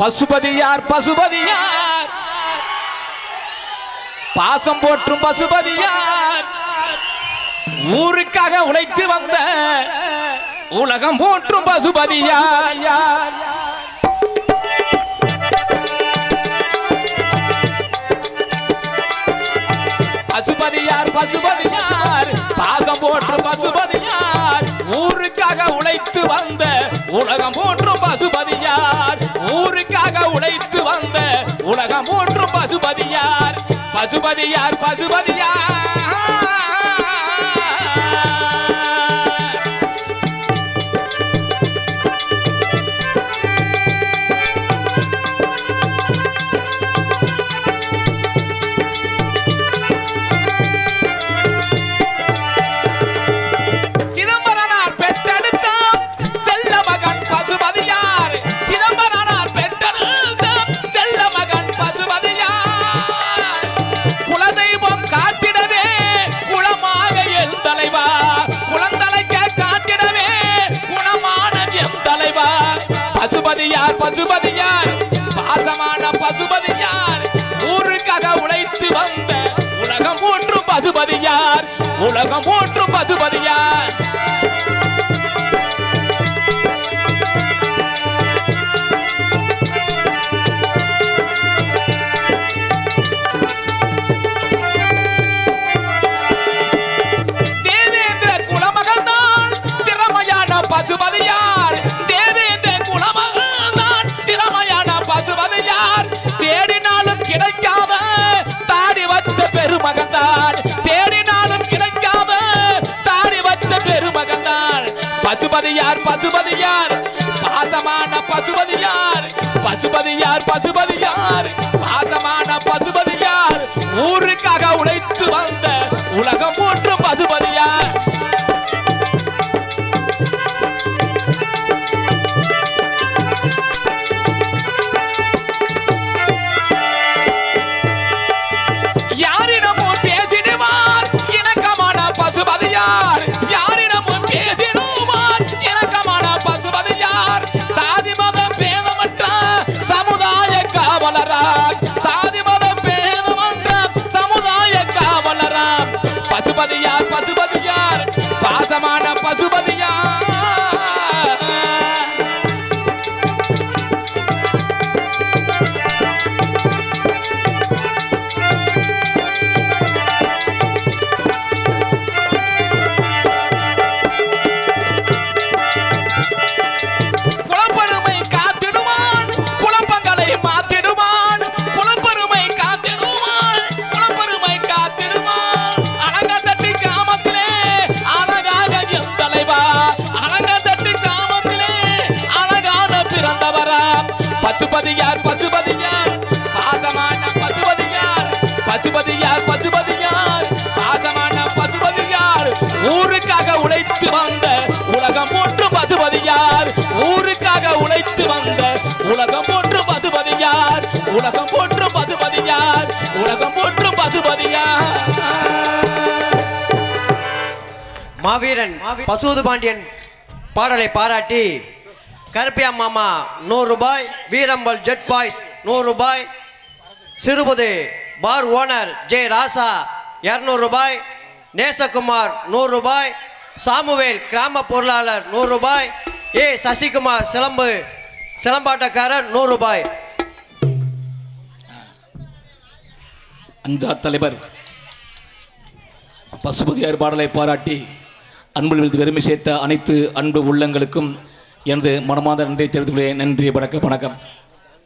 பசுபதியார் பசுபதியார். பாசம் போற்றும் பசுபதியார். ஊருக்காக உழைத்து வந்த உலகம் போற்றும் பசுபதியார். மூன்று பசுபதியார். பசுபதியார் பசுபதியார். பசுபதியார் பசுபதியார் பாசமான பசுபதியார் ஊருக்காக உழைத்து வந்த உலகம் போற்றும் பசுபதியார் உலகம் போற்றும் பசுபதியார். யார் பசுபதியார் பசுபதியார். பாசமான பசுபதியார் பசுபதி யார் பாசமான பசுபதியார். ஊருக்காக உழைத்து வந்த உலகம் போற்றும் பசுபதியார். யாரிடமும் பேசிடுவார் இணக்கமான பசுபதியார். யார் சமுதாய சாதி மதம் பேதமற்ற சமுதாய காவலராம். பசுபதியார் பசுபதியார். பாசமான பசுபதி பசுபதியார் பசுபதியார் பாசமான பசுபதியார் பசுபதியார் பசுபதியார் பாசமான பசுபதியார் ஊருக்காக உழைத்து வந்த உலகம் போன்று பசுபதியார் ஊருக்காக உழைத்து வந்த உலகம் போன்று பசுபதியார் உலகம் போன்று பசுபதியார் உலகம் போன்று பசுபதியார் மாவீரன் பசுவது பாண்டியன் பாடலை பாராட்டி கருப்பியா மாமா நூறு ரூபாய். வீரம்பல் ஜெட் பாய்ஸ் நூறு ரூபாய். சிறுபுது பார் ஓனர் ஜே ராசா இரநூறு ரூபாய். நேசகுமார் நூறு ரூபாய். சாமுவேல் கிராம பொருளாளர் நூறு ரூபாய். ஏ சசிகுமார் சிலம்பு. சிலம்பாட்டக்காரர் நூறு ரூபாய். அஞ்சா தலைவர் பசுபதியார் பாடலை பாராட்டி அன்பு விழுந்து பெருமை சேர்த்த அனைத்து அன்பு உள்ளங்களுக்கும் எனது மனமார்ந்த நன்றி தெரிவித்துக்கொள்கிறேன் நன்றி வணக்கம் வணக்கம்.